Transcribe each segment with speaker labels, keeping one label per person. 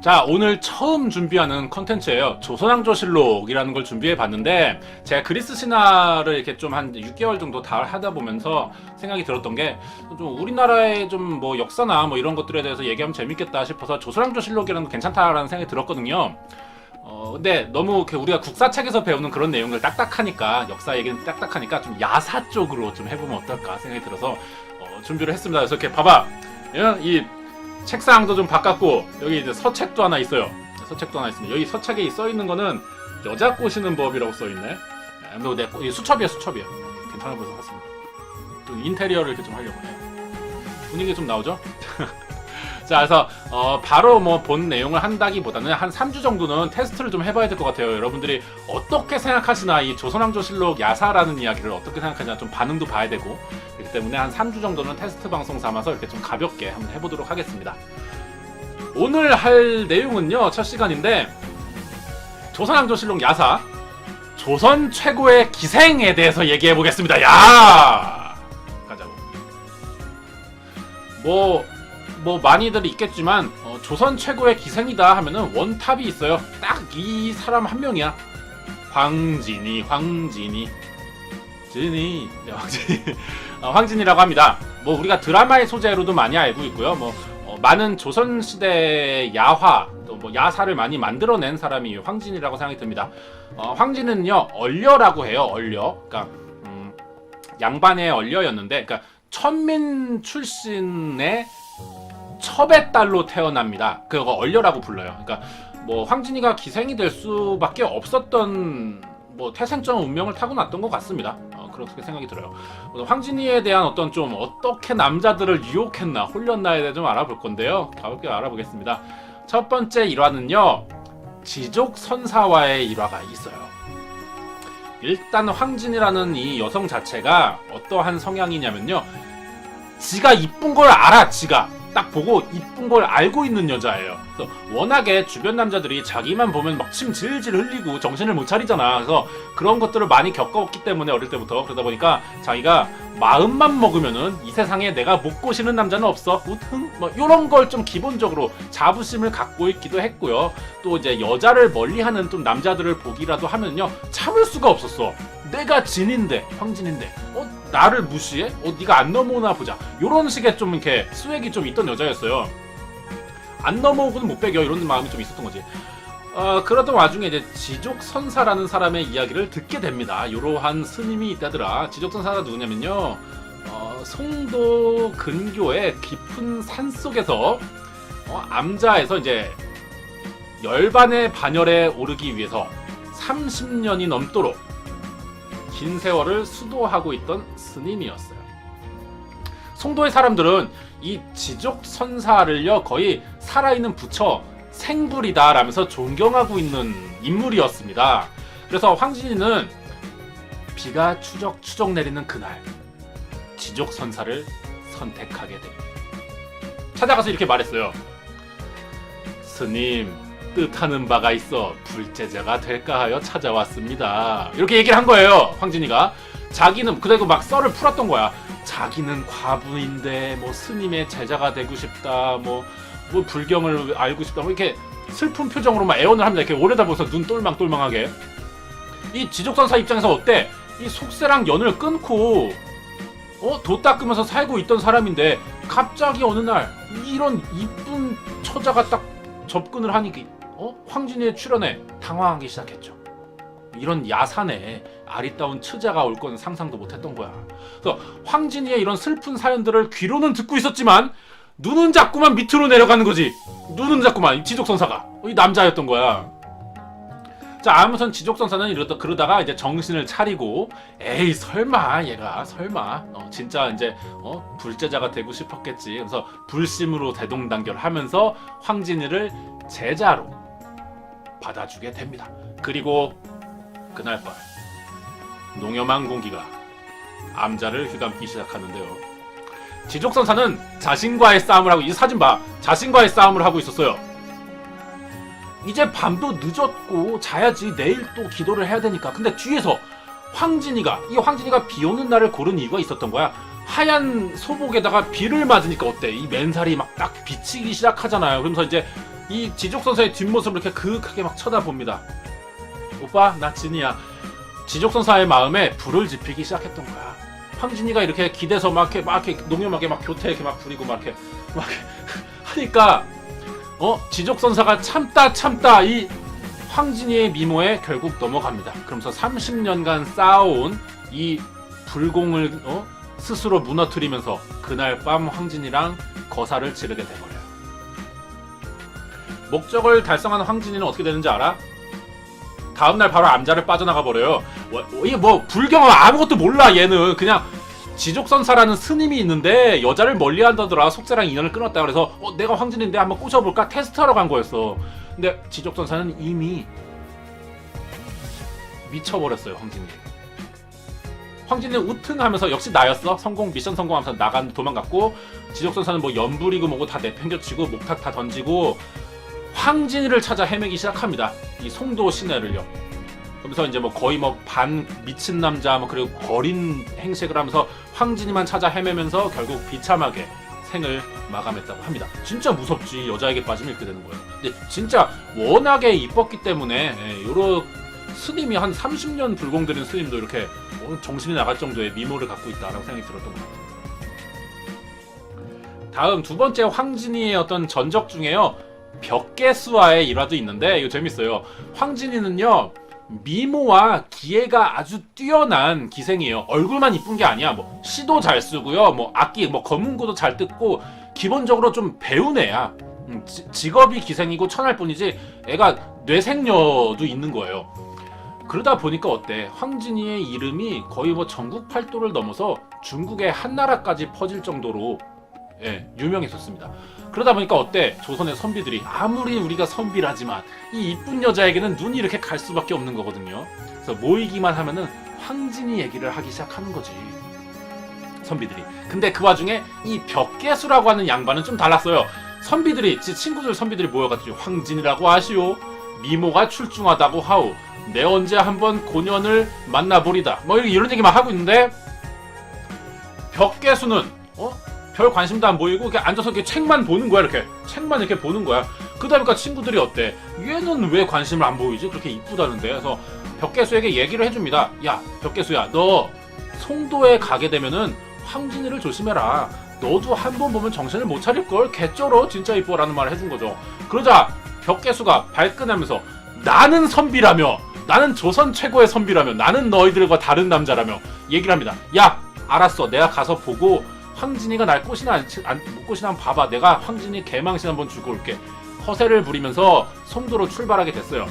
Speaker 1: 자 오늘 처음 준비하는 컨텐츠예요. 조선왕조실록이라는 걸 준비해 봤는데 제가 그리스 신화를 이렇게 좀 한 6개월 정도 다 하다 보면서 생각이 들었던 게 좀 우리나라의 좀 뭐 역사나 뭐 이런 것들에 대해서 얘기하면 재밌겠다 싶어서 조선왕조실록이라는 거 괜찮다라는 생각이 들었거든요. 어 근데 너무 이렇게 우리가 국사책에서 배우는 그런 내용들 딱딱하니까 역사 얘기는 딱딱하니까 좀 야사 쪽으로 좀 해보면 어떨까 생각이 들어서 어, 준비를 했습니다. 그래서 이렇게 봐봐. 예, 이 책상도 좀 바꿨고 여기 이제 서책도 하나 있어요. 서책도 하나 있습니다. 여기 서책에 써 있는 거는 여자 꼬시는 법이라고 써 있네. 뭐 내, 이 수첩이야 수첩이야. 괜찮아 보여서 샀습니다. 또 인테리어를 이렇게 좀 하려고 해. 분위기 좀 나오죠? 자, 그래서 어, 바로 뭐 본 내용을 한다기보다는 한 3주 정도는 테스트를 좀 해봐야 될 것 같아요. 여러분들이 어떻게 생각하시나 이 조선왕조실록 야사라는 이야기를 어떻게 생각하시나 좀 반응도 봐야 되고 그렇기 때문에 한 3주 정도는 테스트 방송 삼아서 이렇게 좀 가볍게 한번 해보도록 하겠습니다. 오늘 할 내용은요 첫 시간인데 조선왕조실록 야사 조선 최고의 기생에 대해서 얘기해 보겠습니다. 야 가자고. 뭐, 뭐 많이들 있겠지만 어, 조선 최고의 기생이다 하면은 원탑이 있어요. 딱 이 사람 한 명이야. 황진이, 황진이, 진이, 네, 황진이, 어, 황진이라고 합니다. 뭐 우리가 드라마의 소재로도 많이 알고 있고요. 뭐 어, 많은 조선 시대 야화 또 뭐 야사를 많이 만들어낸 사람이 황진이라고 생각이 듭니다. 어, 황진은요 얼려라고 해요. 얼려. 그러니까 음, 양반의 얼려였는데, 그러니까 천민 출신의 첩의 딸로 태어납니다. 그거 얼려라고 불러요. 그러니까 뭐 황진이가 기생이 될 수밖에 없었던 뭐 태생적 운명을 타고났던 것 같습니다. 어, 그렇게 생각이 들어요. 황진이에 대한 어떤 좀 어떻게 남자들을 유혹했나 홀렸나에 대해 좀 알아볼 건데요. 가볍게 알아보겠습니다. 첫 번째 일화는요. 지족 선사와의 일화가 있어요. 일단 황진이라는 이 여성 자체가 어떠한 성향이냐면요. 지가 이쁜 걸 알아, 지가. 딱 보고 이쁜 걸 알고 있는 여자예요. 그래서 워낙에 주변 남자들이 자기만 보면 막 침 질질 흘리고 정신을 못 차리잖아. 그래서 그런 것들을 많이 겪었기 때문에 어릴 때부터 그러다 보니까 자기가 마음만 먹으면은 이 세상에 내가 못 꼬시는 남자는 없어. 우튼 뭐 이런 걸 좀 기본적으로 자부심을 갖고 있기도 했고요. 또 이제 여자를 멀리하는 좀 남자들을 보기라도 하면요 참을 수가 없었어. 내가 진인데 황진인데 어 나를 무시해? 어 네가 안 넘어오나 보자. 요런 식의 좀 이렇게 스웩이 좀 있던 여자였어요. 안 넘어오고는 못 배겨 이런 마음이 좀 있었던 거지. 어, 그러던 와중에 이제 지족 선사라는 사람의 이야기를 듣게 됩니다. 이러한 스님이 있다더라. 지족 선사가 누구냐면요. 어, 송도 근교의 깊은 산 속에서 어, 암자에서 이제 열반의 반열에 오르기 위해서 30년이 넘도록 긴 세월을 수도하고 있던 스님이었어요. 송도의 사람들은 이 지족 선사를요 거의 살아있는 부처 생불이다 라면서 존경하고 있는 인물이었습니다. 그래서 황진이는 비가 추적 추적 내리는 그날 지족 선사를 선택하게 됩니다. 찾아가서 이렇게 말했어요. 스님 뜻하는 바가 있어 불제자가 될까 하여 찾아왔습니다. 이렇게 얘기를 한 거예요. 황진이가 자기는 그리고 막 썰을 풀었던 거야. 자기는 과부인데 뭐 스님의 제자가 되고 싶다. 뭐 뭐 불경을 알고 싶다. 뭐 이렇게 슬픈 표정으로 막 애원을 합니다. 이렇게 오래다보면서 눈 똘망똘망하게. 이 지족선사 입장에서 어때? 이 속세랑 연을 끊고 어? 도 닦으면서 살고 있던 사람인데 갑자기 어느 날 이런 이쁜 처자가 딱 접근을 하니 어? 황진이의 출연에 당황하기 시작했죠. 이런 야산에 아리따운 처자가 올 건 상상도 못했던 거야. 그래서 황진이의 이런 슬픈 사연들을 귀로는 듣고 있었지만 눈은 자꾸만 밑으로 내려가는 거지. 눈은 자꾸만 이 지족선사가 이 남자였던 거야. 자 아무튼 지족선사는 이러다 그러다가 이제 정신을 차리고 에이 설마 얘가 설마 어, 진짜 이제 어 불제자가 되고 싶었겠지. 그래서 불심으로 대동단결하면서 황진이를 제자로 받아주게 됩니다. 그리고 그날 밤 농염한 공기가 암자를 휘감기 시작하는데요. 지족선사는 자신과의 싸움을 하고 이 사진 봐 자신과의 싸움을 하고 있었어요. 이제 밤도 늦었고 자야지 내일 또 기도를 해야 되니까 근데 뒤에서 황진이가 이 황진이가 비 오는 날을 고른 이유가 있었던 거야 하얀 소복에다가 비를 맞으니까 어때 이 맨살이 막 딱 비치기 시작하잖아요 그러면서 이제 이 지족 선사의 뒷모습을 이렇게 그윽하게 막 쳐다봅니다. 오빠 나 진이야. 지족 선사의 마음에 불을 지피기 시작했던 거야. 황진이가 이렇게 기대서 막 이렇게 막 이렇게 농염하게 막 교태 이렇게 막 부리고 막 이렇게 막 하니까 어 지족 선사가 참다 참다 이 황진이의 미모에 결국 넘어갑니다. 그러면서 30년간 쌓아온 이 불공을 어? 스스로 무너뜨리면서 그날 밤 황진이랑 거사를 치르게 돼버려요. 목적을 달성한 황진이는 어떻게 되는지 알아? 다음날 바로 암자를 빠져나가 버려요. 뭐, 이게 뭐 불경은 아무것도 몰라 얘는 그냥 지족선사라는 스님이 있는데 여자를 멀리한다더라 속세랑 인연을 끊었다 그래서 어, 내가 황진인데 한번 꼬셔볼까 테스트하러 간 거였어. 근데 지족선사는 이미 미쳐버렸어요 황진이. 황진이는 우튼하면서 역시 나였어 성공 미션 성공하면서 나간 도망갔고 지족선사는 뭐 연불이고 뭐고 다 내팽겨치고 목탁 다 던지고 황진이를 찾아 헤매기 시작합니다. 이 송도 시내를요. 그러면서 이제 뭐 거의 뭐 반 미친 남자 뭐 그리고 거린 행색을 하면서 황진이만 찾아 헤매면서 결국 비참하게 생을 마감했다고 합니다. 진짜 무섭지 여자에게 빠지면 이렇게 되는 거예요. 근데 진짜 워낙에 이뻤기 때문에 예, 요런 스님이 한 30년 불공들인 스님도 이렇게 어, 정신이 나갈 정도의 미모를 갖고 있다라고 생각이 들었던 것 같아요. 다음 두 번째 황진이의 어떤 전적 중에요. 벽계수와의 일화도 있는데 이거 재밌어요. 황진이는요 미모와 기회가 아주 뛰어난 기생이에요. 얼굴만 이쁜 게 아니야. 뭐 시도 잘 쓰고요. 뭐 악기 뭐 검은고도 잘 뜯고 기본적으로 좀 배운 애야. 음, 지- 직업이 기생이고 천할 뿐이지 애가 뇌생녀도 있는 거예요. 그러다 보니까 어때? 황진이의 이름이 거의 뭐 전국 팔도를 넘어서 중국의 한나라까지 퍼질 정도로 예, 유명했었습니다. 그러다 보니까 어때? 조선의 선비들이 아무리 우리가 선비라지만 이 이쁜 여자에게는 눈이 이렇게 갈 수밖에 없는 거거든요. 그래서 모이기만 하면은 황진이 얘기를 하기 시작하는 거지. 선비들이. 근데 그 와중에 이 벽계수라고 하는 양반은 좀 달랐어요. 선비들이 지 친구들 선비들이 모여가지고 황진이라고 하시오. 미모가 출중하다고 하오. 내 언제 한번 고년을 만나보리다. 뭐 이런 얘기만 하고 있는데 벽계수는 어? 별 관심도 안 보이고 이렇게 앉아서 이렇게 책만 보는 거야 이렇게. 책만 이렇게 보는 거야. 그다음에 친구들이 어때? 얘는 왜 관심을 안 보이지? 그렇게 이쁘다는데. 그래서 벽계수에게 얘기를 해줍니다. 야 벽계수야 너 송도에 가게 되면은 황진이를 조심해라. 너도 한 번 보면 정신을 못 차릴 걸? 개쩔어. 진짜 이뻐라는 말을 해준 거죠. 그러자 벽계수가 발끈하면서 나는 선비라며 나는 조선 최고의 선비라며 나는 너희들과 다른 남자라며 얘기를 합니다. 야 알았어. 내가 가서 보고 황진이가 날 꼬시나 안, 치- 안, 못 꼬시나 한번 봐봐. 내가 황진이 개망신 한번 주고 올게. 허세를 부리면서 송도로 출발하게 됐어요.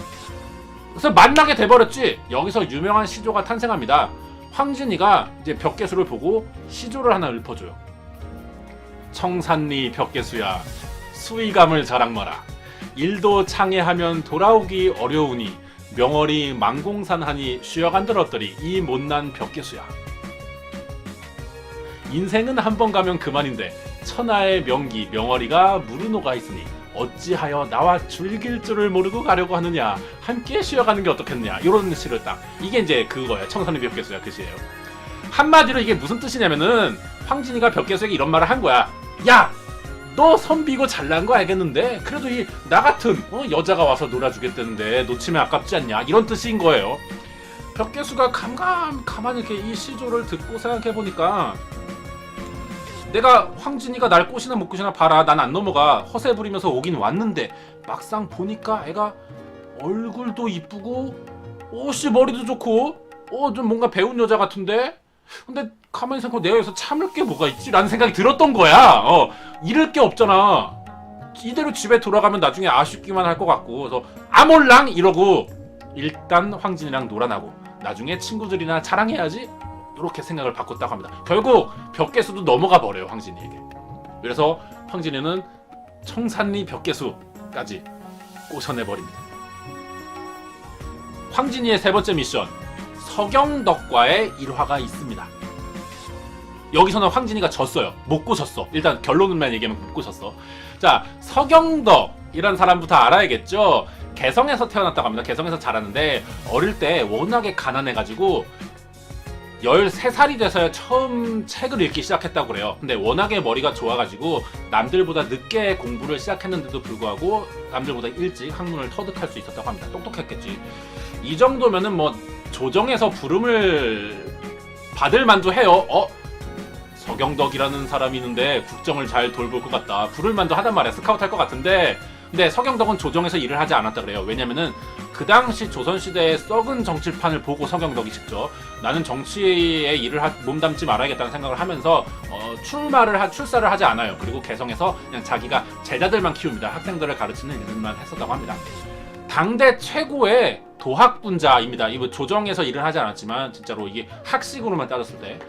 Speaker 1: 그래서 만나게 돼버렸지. 여기서 유명한 시조가 탄생합니다. 황진이가 이제 벽계수를 보고 시조를 하나 읊어줘요. 청산리 벽계수야, 수위감을 자랑 마라. 일도 창해하면 돌아오기 어려우니 명월이 망공산하니 쉬어간들었더리 이 못난 벽계수야. 인생은 한 번 가면 그만인데 천하의 명기 명월이가 무르노가 있으니 어찌하여 나와 줄길 줄을 모르고 가려고 하느냐? 함께 쉬어가는 게 어떻겠느냐? 이런 시를 딱. 이게 이제 그거예요. 청산리 벽계수야 그 시예요. 한마디로 이게 무슨 뜻이냐면은 황진이가 벽계수에게 이런 말을 한 거야. 야! 너 선비고 잘난 거 알겠는데? 그래도 이 나 같은 어, 여자가 와서 놀아주겠다는데 놓치면 아깝지 않냐? 이런 뜻인 거예요. 벽계수가 감감 가만히 이렇게 이 시조를 듣고 생각해 보니까 내가 황진이가 날 꼬시나 못 꼬시나 봐라. 난 안 넘어가. 허세 부리면서 오긴 왔는데 막상 보니까 애가 얼굴도 이쁘고 옷이 머리도 좋고 어 좀 뭔가 배운 여자 같은데? 근데 가만히 생각하면 내가 여기서 참을 게 뭐가 있지? 라는 생각이 들었던 거야. 어 잃을 게 없잖아. 이대로 집에 돌아가면 나중에 아쉽기만 할 것 같고. 그래서 아몰랑! 이러고 일단 황진이랑 놀아나고 나중에 친구들이나 자랑해야지 이렇게 생각을 바꿨다고 합니다. 결국 벽계수도 넘어가 버려요 황진이에게. 그래서 황진이는 청산리 벽계수까지 꼬셔내 버립니다. 황진이의 세 번째 미션 서경덕과의 일화가 있습니다. 여기서는 황진이가 졌어요. 못 꼬셨어. 일단 결론만 얘기하면 못 꼬셨어. 자 서경덕이라는 사람부터 알아야겠죠. 개성에서 태어났다고 합니다. 개성에서 자랐는데 어릴 때 워낙에 가난해가지고 13살이 돼서야 처음 책을 읽기 시작했다고 그래요. 근데 워낙에 머리가 좋아가지고 남들보다 늦게 공부를 시작했는데도 불구하고 남들보다 일찍 학문을 터득할 수 있었다고 합니다. 똑똑했겠지. 이 정도면은 뭐 조정에서 부름을 받을 만도 해요. 어? 서경덕이라는 사람이 있는데 국정을 잘 돌볼 것 같다. 부를 만도 하단 말이야. 스카우트 할 것 같은데 근데 서경덕은 조정에서 일을 하지 않았다 그래요. 왜냐면은 그 당시 조선시대의 썩은 정치판을 보고 서경덕이 직접 나는 정치에 일을 하, 몸담지 말아야겠다는 생각을 하면서 어, 출마를 하, 출사를 하지 않아요. 그리고 개성에서 그냥 자기가 제자들만 키웁니다. 학생들을 가르치는 일만 했었다고 합니다. 당대 최고의 도학 분자입니다. 이거 조정에서 일을 하지 않았지만 진짜로 이게 학식으로만 따졌을 때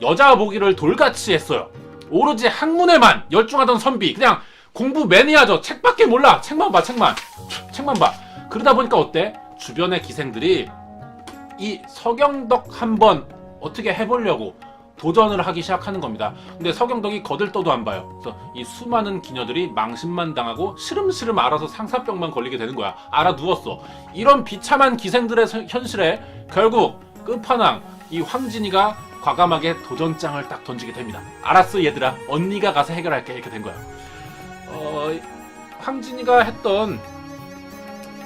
Speaker 1: 여자 보기를 돌같이 했어요. 오로지 학문에만 열중하던 선비 그냥 공부 매니아죠. 책밖에 몰라. 책만 봐, 책만. 책만 봐. 그러다 보니까 어때? 주변의 기생들이 이 서경덕 한번 어떻게 해보려고 도전을 하기 시작하는 겁니다. 근데 서경덕이 거들떠도 안 봐요. 그래서 이 수많은 기녀들이 망신만 당하고 시름시름 알아서 상사병만 걸리게 되는 거야. 알아 누웠어. 이런 비참한 기생들의 서- 현실에 결국 끝판왕 이 황진이가 과감하게 도전장을 딱 던지게 됩니다. 알았어 얘들아, 언니가 가서 해결할게 이렇게 된 거야. 어, 황진이가 했던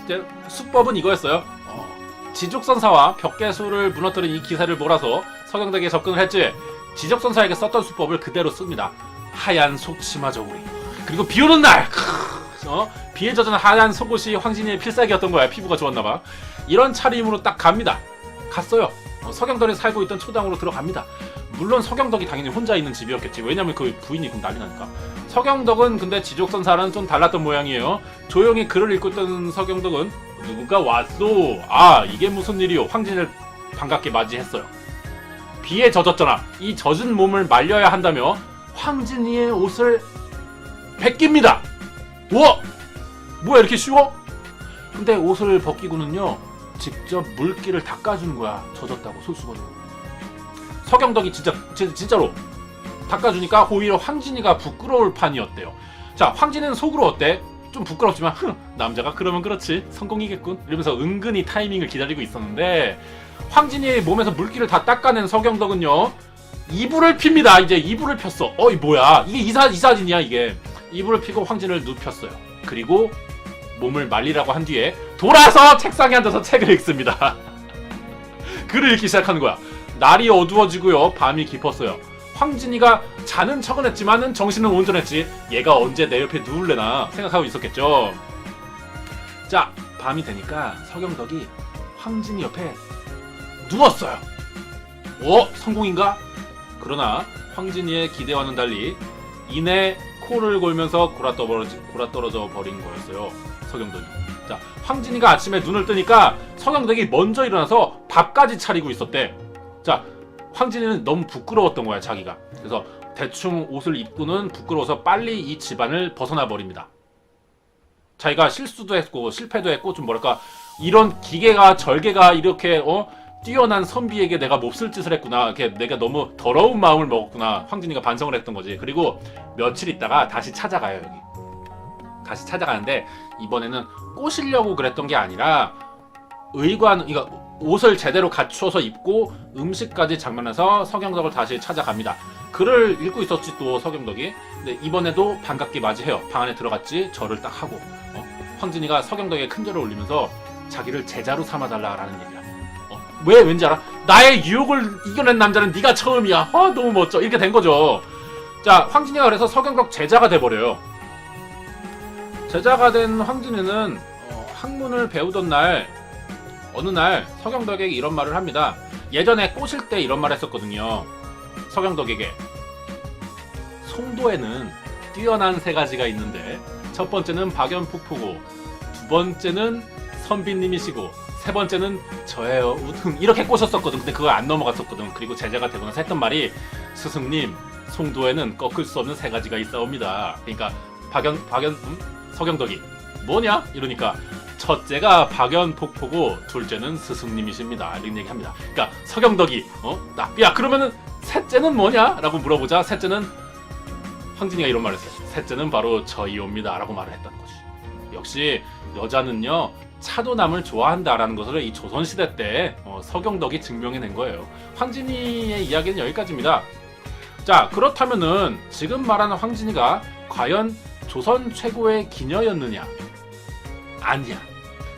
Speaker 1: 이제 수법은 이거였어요. 어, 지족선사와 벽계수를 무너뜨린 이 기사를 몰아서 서경덕에 접근을 했지. 지족선사에게 썼던 수법을 그대로 씁니다. 하얀 속치마 저고리. 그리고 비 오는 날. 크, 어? 비에 젖은 하얀 속옷이 황진이의 필살기였던 거야. 피부가 좋았나봐. 이런 차림으로 딱 갑니다. 갔어요. 어, 서경덕이 살고 있던 초당으로 들어갑니다. 물론 서경덕이 당연히 혼자 있는 집이었겠지. 왜냐면 그 부인이 그럼 난리 나니까. 서경덕은 근데 지족선사랑 좀 달랐던 모양이에요. 조용히 글을 읽고 있던 서경덕은 누가 왔소? 아 이게 무슨 일이요? 황진을 반갑게 맞이했어요. 비에 젖었잖아. 이 젖은 몸을 말려야 한다며 황진이의 옷을 벗깁니다. 우와! 뭐야 이렇게 쉬워? 근데 옷을 벗기고는요 직접 물기를 닦아주는 거야. 젖었다고 손수건으로. 서경덕이 진짜 진- 진짜로 닦아주니까 오히려 황진이가 부끄러울 판이었대요. 자, 황진이는 속으로 어때? 좀 부끄럽지만 흥, 남자가 그러면 그렇지. 성공이겠군. 이러면서 은근히 타이밍을 기다리고 있었는데 황진이의 몸에서 물기를 다 닦아낸 서경덕은요 이불을 핍니다. 이제 이불을 폈어 어이 뭐야? 이게 이사 이 사진이야 이게. 이불을 피고 황진을 눕혔어요. 그리고 몸을 말리라고 한 뒤에 돌아서 책상에 앉아서 책을 읽습니다. 글을 읽기 시작하는 거야. 날이 어두워지고요. 밤이 깊었어요 황진이가 자는 척은 했지만은 정신은 온전했지. 얘가 언제 내 옆에 누울래나 생각하고 있었겠죠. 자, 밤이 되니까 서경덕이 황진이 옆에 누웠어요. 어? 성공인가? 그러나 황진이의 기대와는 달리 이내 코를 골면서 골아떨어지, 골아떨어져 버린 거였어요. 서경덕이. 자, 황진이가 아침에 눈을 뜨니까 서경덕이 먼저 일어나서 밥까지 차리고 있었대. 자, 황진이는 너무 부끄러웠던 거야 자기가. 그래서 대충 옷을 입고는 부끄러워서 빨리 이 집안을 벗어나 버립니다. 자기가 실수도 했고 실패도 했고 좀 뭐랄까 이런 기계가 절개가 이렇게 어 뛰어난 선비에게 내가 몹쓸 짓을 했구나. 이렇게 내가 너무 더러운 마음을 먹었구나. 황진이가 반성을 했던 거지. 그리고 며칠 있다가 다시 찾아가요 여기. 다시 찾아가는데 이번에는 꼬시려고 그랬던 게 아니라 의관 이거 옷을 제대로 갖추어서 입고 음식까지 장만해서 서경덕을 다시 찾아갑니다. 글을 읽고 있었지 또 서경덕이. 근데 이번에도 반갑게 맞이해요. 방 안에 들어갔지 절을 딱 하고 어? 황진이가 서경덕에 큰 절을 올리면서 자기를 제자로 삼아달라라는 얘기야. 어? 왜 왠지 알아? 나의 유혹을 이겨낸 남자는 네가 처음이야. 아 너무 멋져. 이렇게 된 거죠. 자 황진이가 그래서 서경덕 제자가 돼버려요. 제자가 된 황진이는 어, 학문을 배우던 날 어느 날 서경덕에게 이런 말을 합니다. 예전에 꼬실 때 이런 말 했었거든요. 서경덕에게 송도에는 뛰어난 세 가지가 있는데 첫 번째는 박연폭포고 두 번째는 선비님이시고 세 번째는 저예요 우등 이렇게 꼬셨었거든 근데 그걸 안 넘어갔었거든 그리고 제자가 되고 나서 했던 말이 스승님 송도에는 꺾을 수 없는 세 가지가 있사옵니다 그러니까 박연 박연 음? 서경덕이 뭐냐 이러니까 첫째가 박연폭포고 둘째는 스승님이십니다. 이런 얘기합니다. 그러니까 서경덕이 어? 나, 야 그러면은 셋째는 뭐냐?라고 물어보자 셋째는 황진이가 이런 말을 했어요. 셋째는 바로 저이옵니다.라고 말을 했다는 거지. 역시 여자는요 차도남을 좋아한다라는 것을 이 조선시대 때 어, 서경덕이 증명해낸 거예요. 황진이의 이야기는 여기까지입니다. 자 그렇다면은 지금 말하는 황진이가 과연 조선 최고의 기녀였느냐? 아니야.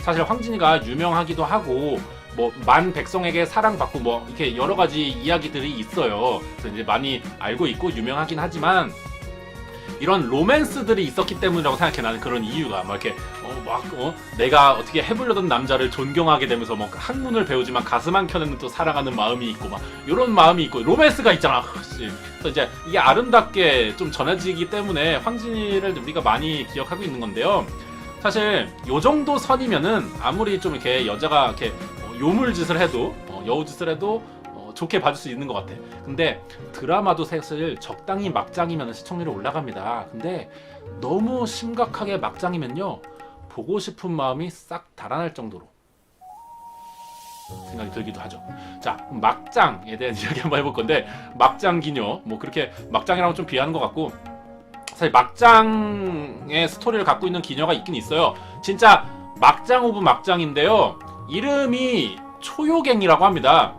Speaker 1: 사실 황진이가 유명하기도 하고 뭐 만 백성에게 사랑받고 뭐 이렇게 여러 가지 이야기들이 있어요. 그래서 이제 많이 알고 있고 유명하긴 하지만 이런 로맨스들이 있었기 때문이라고 생각해 나는 그런 이유가 막 이렇게 어막 어, 내가 어떻게 해보려던 남자를 존경하게 되면서 뭐 학문을 배우지만 가슴 한 켠에는 또 사랑하는 마음이 있고 막 이런 마음이 있고 로맨스가 있잖아. 씨. 그래서 이제 이게 아름답게 좀 전해지기 때문에 황진이를 우리가 많이 기억하고 있는 건데요. 사실 요 정도 선이면은 아무리 좀 이렇게 여자가 이렇게 어, 요물짓을 해도 어, 여우짓을 해도 어, 좋게 봐줄 수 있는 것 같아. 근데 드라마도 사실 적당히 막장이면 시청률이 올라갑니다. 근데 너무 심각하게 막장이면요 보고 싶은 마음이 싹 달아날 정도로 생각이 들기도 하죠. 자 막장에 대한 이야기 한번 해볼 건데 막장 기녀 뭐 그렇게 막장이랑은 좀 비하는 것 같고 사실 막장의 스토리를 갖고 있는 기녀가 있긴 있어요. 진짜 막장 오브 막장인데요. 이름이 초요갱이라고 합니다.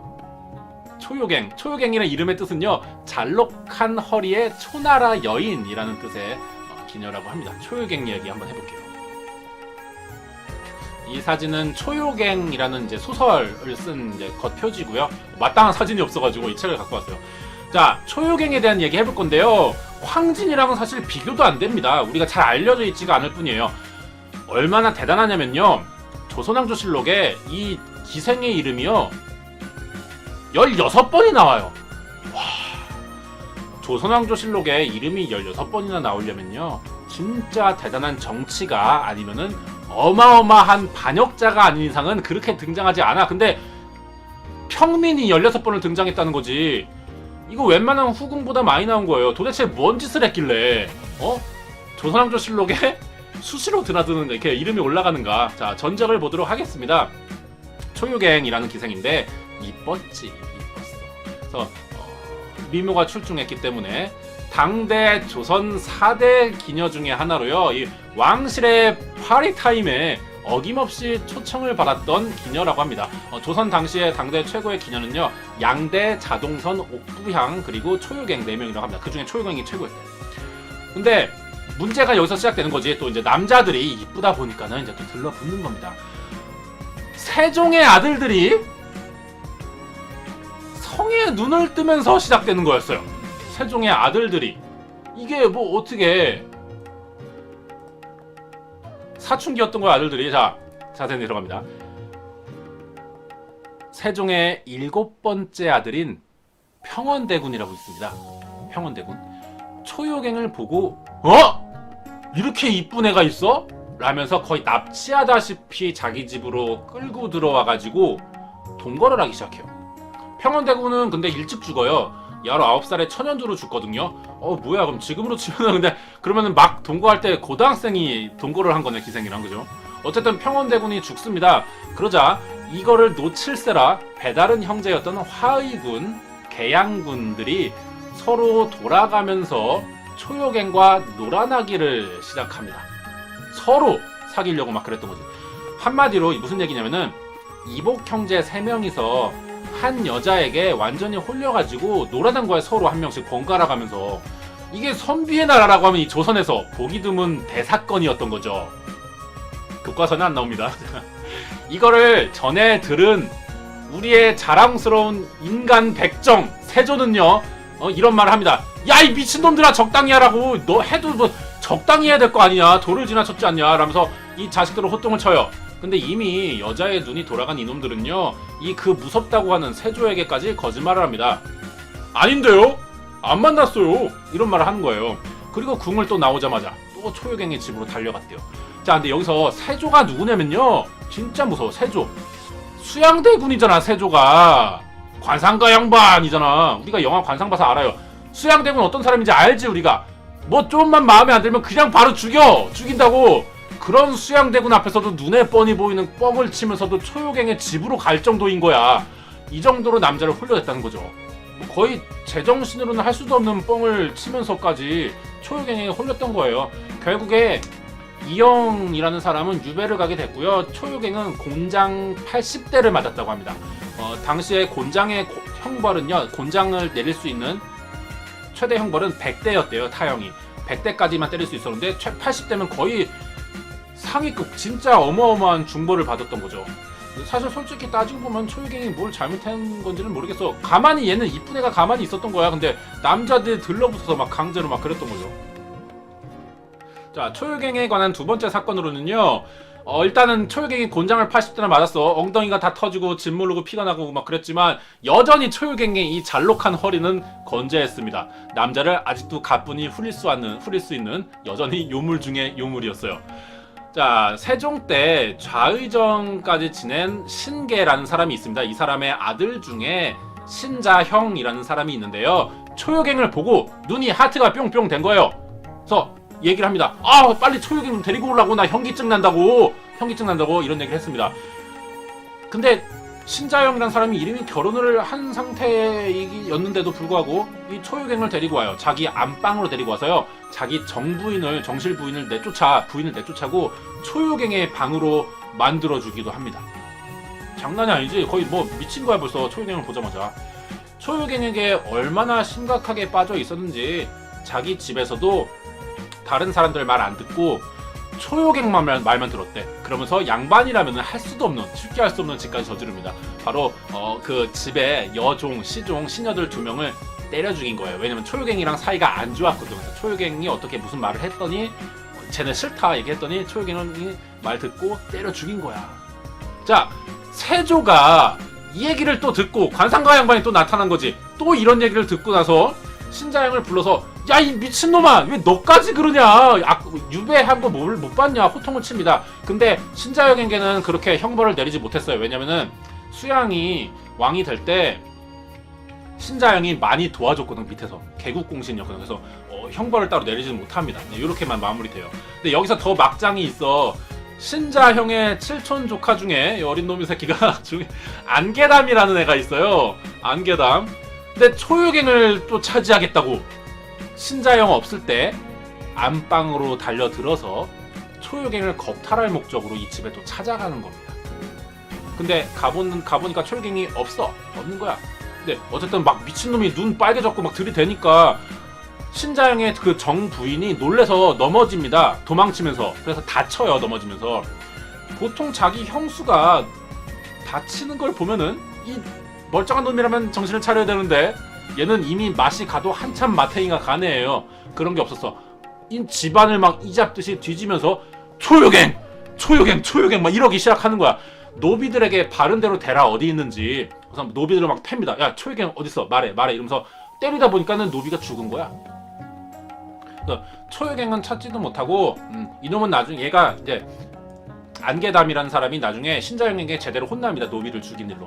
Speaker 1: 초요갱. 초요갱이라는 이름의 뜻은요. 잘록한 허리의 초나라 여인이라는 뜻의 어, 기녀라고 합니다. 초요갱 이야기 한번 해볼게요. 이 사진은 초요갱이라는 이제 소설을 쓴 이제 겉표지고요. 마땅한 사진이 없어가지고 이 책을 갖고 왔어요. 자, 초요갱에 대한 얘기 해볼 건데요. 황진이랑은 사실 비교도 안 됩니다. 우리가 잘 알려져 있지가 않을 뿐이에요. 얼마나 대단하냐면요. 조선왕조실록에 이 기생의 이름이요. 16번이 나와요. 와. 조선왕조실록에 이름이 16번이나 나오려면요. 진짜 대단한 정치가 아니면은 어마어마한 반역자가 아닌 이상은 그렇게 등장하지 않아. 근데 평민이 16번을 등장했다는 거지. 이거 웬만한 후궁보다 많이 나온 거예요. 도대체 뭔 짓을 했길래 어? 조선왕조 실록에 수시로 드나드는 이렇게 이름이 올라가는가? 자 전적을 보도록 하겠습니다. 초유갱이라는 기생인데 이뻤지 이뻤어. 그래서 어, 미모가 출중했기 때문에 당대 조선 4대 기녀 중에 하나로요. 이 왕실의 파리 타임에 어김없이 초청을 받았던 기녀라고 합니다. 어, 조선 당시의 당대 최고의 기녀는요. 양대, 자동선, 옥부향 그리고 초유갱 4명이라고 합니다. 그 중에 초유갱이 최고였대요. 근데 문제가 여기서 시작되는 거지. 또 이제 남자들이 이쁘다 보니까는 이제 또 들러붙는 겁니다. 세종의 아들들이 성에 눈을 뜨면서 시작되는 거였어요. 세종의 아들들이 이게 뭐 어떻게 사춘기였던 거야 아들들이 자 자세히 들어갑니다. 세종의 일곱 번째 아들인 평원대군이라고 있습니다. 평원대군 초요갱을 보고 어 이렇게 이쁜 애가 있어? 라면서 거의 납치하다시피 자기 집으로 끌고 들어와 가지고 동거를 하기 시작해요. 평원대군은 근데 일찍 죽어요. 19살에 천연두로 죽거든요. 어 뭐야 그럼 지금으로 치면은 근데 그러면은 막 동거할 때 고등학생이 동거를 한 거네 기생이랑 그죠? 어쨌든 평원대군이 죽습니다. 그러자 이거를 놓칠세라 배다른 형제였던 화의군, 계양군들이 서로 돌아가면서 초요갱과 놀아나기를 시작합니다. 서로 사귀려고 막 그랬던 거지. 한마디로 무슨 얘기냐면은 이복 형제 세 명이서 한 여자에게 완전히 홀려가지고 놀아난 거야 서로 한 명씩 번갈아 가면서 이게 선비의 나라라고 하면 이 조선에서 보기 드문 대사건이었던 거죠. 교과서는 안 나옵니다. 이거를 전에 들은 우리의 자랑스러운 인간 백정 세조는요 어, 이런 말을 합니다. 야 이 미친놈들아 적당히 하라고 너 해도 뭐 적당히 해야 될 거 아니냐 도를 지나쳤지 않냐 라면서 이 자식들을 호통을 쳐요. 근데 이미 여자의 눈이 돌아간 이놈들은요 이 그 무섭다고 하는 세조에게까지 거짓말을 합니다. 아닌데요? 안 만났어요. 이런 말을 하는 거예요. 그리고 궁을 또 나오자마자 또 초유갱의 집으로 달려갔대요. 자, 근데 여기서 세조가 누구냐면요. 진짜 무서워. 세조. 수양대군이잖아, 세조가. 관상가 양반이잖아. 우리가 영화 관상 봐서 알아요. 수양대군 어떤 사람인지 알지, 우리가. 뭐 좀만 마음에 안 들면 그냥 바로 죽여! 죽인다고! 그런 수양대군 앞에서도 눈에 뻔히 보이는 뻥을 치면서도 초요갱의 집으로 갈 정도인 거야. 이 정도로 남자를 홀려댔다는 거죠. 뭐 거의 제정신으로는 할 수도 없는 뻥을 치면서까지 초요갱에 홀렸던 거예요. 결국에 이영이라는 사람은 유배를 가게 됐고요. 초유갱은 곤장 80대를 맞았다고 합니다. 어, 당시에 곤장의 고- 형벌은요, 곤장을 내릴 수 있는 최대 형벌은 100대였대요, 타형이. 100대까지만 때릴 수 있었는데, 80대면 거의 상위급, 진짜 어마어마한 중벌을 받았던 거죠. 사실 솔직히 따지고 보면 초유갱이 뭘 잘못한 건지는 모르겠어. 가만히 얘는 이쁜 애가 가만히 있었던 거야. 근데 남자들 들러붙어서 막 강제로 막 그랬던 거죠. 자, 초유갱에 관한 두 번째 사건으로는요. 어, 일단은 초유갱이 곤장을 80대나 맞았어. 엉덩이가 다 터지고 짓 모르고 피가 나고 막 그랬지만 여전히 초유갱의 이 잘록한 허리는 건재했습니다. 남자를 아직도 가뿐히 후릴 수 있는 후릴 수 있는 여전히 요물 중에 요물이었어요. 자, 세종 때 좌의정까지 지낸 신계라는 사람이 있습니다. 이 사람의 아들 중에 신자형이라는 사람이 있는데요. 초유갱을 보고 눈이 하트가 뿅뿅 된 거예요. 그래서 얘기를 합니다. 아, 빨리 초유갱 좀 데리고 오라고 나 현기증 난다고. 현기증 난다고 이런 얘기를 했습니다. 근데 신자영이라는 사람이 이름이 결혼을 한 상태였는데도 불구하고 이 초유갱을 데리고 와요. 자기 안방으로 데리고 와서요. 자기 정부인을 정실 부인을 내쫓아 부인을 내쫓아고 초유갱의 방으로 만들어 주기도 합니다. 장난이 아니지. 거의 뭐 미친 거야 벌써 초유갱을 보자마자. 초유갱에게 얼마나 심각하게 빠져 있었는지 자기 집에서도 다른 사람들 말 안 듣고 초요갱만 말- 말만 들었대. 그러면서 양반이라면 할 수도 없는 쉽게 할 수 없는 짓까지 저지릅니다. 바로 어, 그 집에 여종, 시종, 시녀들 두 명을 때려 죽인 거예요. 왜냐면 초요갱이랑 사이가 안 좋았거든. 그래서 초요갱이 어떻게 무슨 말을 했더니 어, 쟤는 싫다 얘기했더니 초요갱이 말 듣고 때려 죽인 거야. 자 세조가 이 얘기를 또 듣고 관상가 양반이 또 나타난 거지. 또 이런 얘기를 듣고 나서 신자영을 불러서 야 이 미친놈아 왜 너까지 그러냐? 아, 유배한 거못 봤냐? 호통을 칩니다. 근데 신자영에게는 그렇게 형벌을 내리지 못했어요. 왜냐면은 수양이 왕이 될 때 신자영이 많이 도와줬거든 밑에서. 개국공신이었거든 그래서 어, 형벌을 따로 내리지는 못합니다. 이렇게만 마무리돼요. 근데 여기서 더 막장이 있어. 신자형의 칠촌 조카 중에 이 어린 놈이 새끼가 안개담이라는 애가 있어요. 안개담. 근데 초유갱을 또 차지하겠다고 신자영 없을 때 안방으로 달려들어서 초유갱을 겁탈할 목적으로 이 집에 또 찾아가는 겁니다. 근데 가보는 가보니까 초유갱이 없어 없는 거야. 근데 어쨌든 막 미친놈이 눈 빨개졌고 막 들이대니까 신자영의 그 정 부인이 놀래서 넘어집니다. 도망치면서 그래서 다쳐요 넘어지면서 보통 자기 형수가 다치는 걸 보면은 이 멀쩡한 놈이라면 정신을 차려야 되는데 얘는 이미 맛이 가도 한참 마탱이가 가네예요. 그런 게 없었어. 이 집안을 막 이잡듯이 뒤지면서 초요갱, 초요갱, 초요갱 막 이러기 시작하는 거야. 노비들에게 바른 대로 대라 어디 있는지. 그래서 노비들을 막 팹니다. 야 초요갱 어디 있어? 말해, 말해. 이러면서 때리다 보니까는 노비가 죽은 거야. 초요갱은 찾지도 못하고 음, 이놈은 나중에 얘가 이제 안개담이라는 사람이 나중에 신자영에게 제대로 혼납니다. 노비를 죽인 일로.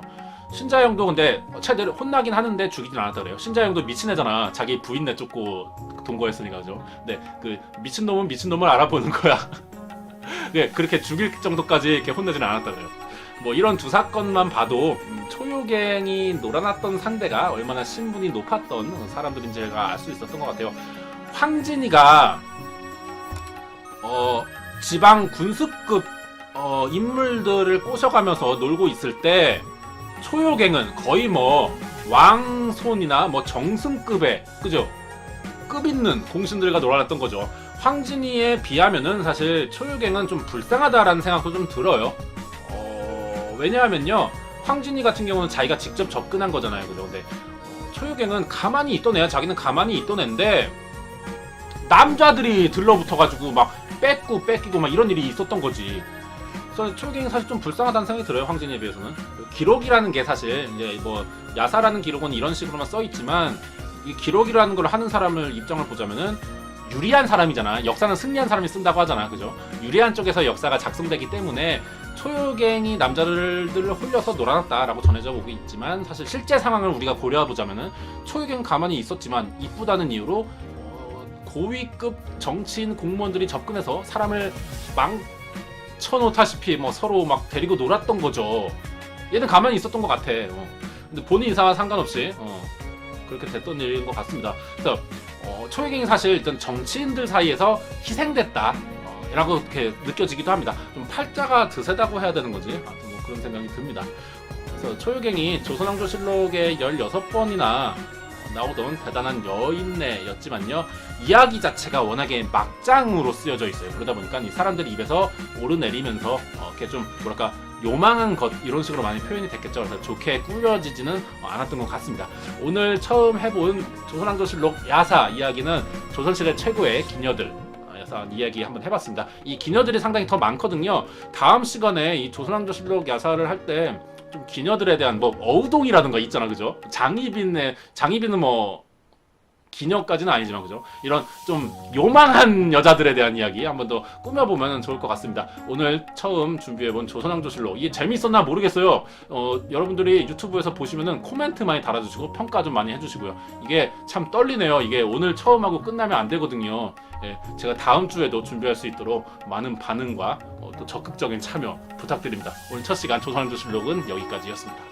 Speaker 1: 신자영도 근데 최대로 혼나긴 하는데 죽이진 않았다 그래요. 신자영도 미친 애잖아. 자기 부인 내쫓고 동거했으니까 그죠. 근데 그 미친 놈은 미친 놈을 알아보는 거야. 네, 그렇게 죽일 정도까지 이렇게 혼내진 않았다 그래요. 뭐 이런 두 사건만 봐도 음, 초요갱이 놀아났던 상대가 얼마나 신분이 높았던 사람들인지 가 알 수 있었던 것 같아요. 황진이가 어 지방 군수급 어, 인물들을 꼬셔가면서 놀고 있을 때 초요갱은 거의 뭐 왕손이나 뭐 정승급의 그죠 급 있는 공신들과 놀아났던 거죠. 황진이에 비하면은 사실 초요갱은 좀 불쌍하다라는 생각도 좀 들어요. 어, 왜냐하면요 황진이 같은 경우는 자기가 직접 접근한 거잖아요, 그죠? 근데 어, 초요갱은 가만히 있던 애야. 자기는 가만히 있던 애인데 남자들이 들러붙어가지고 막 뺏고 뺏기고 막 이런 일이 있었던 거지. 그래서 초경이 사실 좀 불쌍하다는 생각이 들어요 황진이에 비해서는. 그 기록이라는 게 사실 이제 뭐 야사라는 기록은 이런 식으로만 써 있지만 이 기록이라는 걸 하는 사람을 입장을 보자면은 유리한 사람이잖아. 역사는 승리한 사람이 쓴다고 하잖아. 그죠? 유리한 쪽에서 역사가 작성되기 때문에 초요갱이 남자들을 홀려서 놀아났다라고 전해져 오고 있지만 사실 실제 상황을 우리가 고려해 보자면은 초요갱은 가만히 있었지만 이쁘다는 이유로 어, 고위급 정치인 공무원들이 접근해서 사람을 망 쳐놓다시피 뭐 서로 막 데리고 놀았던 거죠. 얘는 가만히 있었던 것 같아. 어. 근데 본인 이상과 상관없이 어, 그렇게 됐던 일인 것 같습니다. 그래서 어, 초혜경이 사실 일단 정치인들 사이에서 희생됐다. 어, 라고 이렇게 느껴지기도 합니다. 좀 팔자가 드세다고 해야 되는 거지. 아무튼 뭐 그런 생각이 듭니다. 그래서 초유경이 조선왕조실록에 16번이나 나오던 대단한 여인네였지만요. 이야기 자체가 워낙에 막장으로 쓰여져 있어요. 그러다 보니까 이 사람들 입에서 오르내리면서 어, 이렇게 좀 뭐랄까 요망한 것 이런 식으로 많이 표현이 됐겠죠. 그래서 좋게 꾸며지지는 않았던 것 같습니다. 오늘 처음 해본 조선왕조실록 야사 이야기는 조선시대 최고의 기녀들 야사 이야기 한번 해봤습니다. 이 기녀들이 상당히 더 많거든요. 다음 시간에 이 조선왕조실록 야사를 할때 좀 기녀들에 대한 뭐 어우동이라든가 있잖아, 그죠? 장희빈의 장희빈은 뭐 기녀까지는 아니지만 그죠? 이런 좀 요망한 여자들에 대한 이야기 한번 더 꾸며보면 좋을 것 같습니다. 오늘 처음 준비해본 조선왕조실록 이게 재밌었나 모르겠어요. 어, 여러분들이 유튜브에서 보시면은 코멘트 많이 달아주시고 평가 좀 많이 해주시고요. 이게 참 떨리네요. 이게 오늘 처음 하고 끝나면 안 되거든요. 예, 제가 다음 주에도 준비할 수 있도록 많은 반응과 어, 또 적극적인 참여 부탁드립니다. 오늘 첫 시간 조선왕조실록은 여기까지였습니다.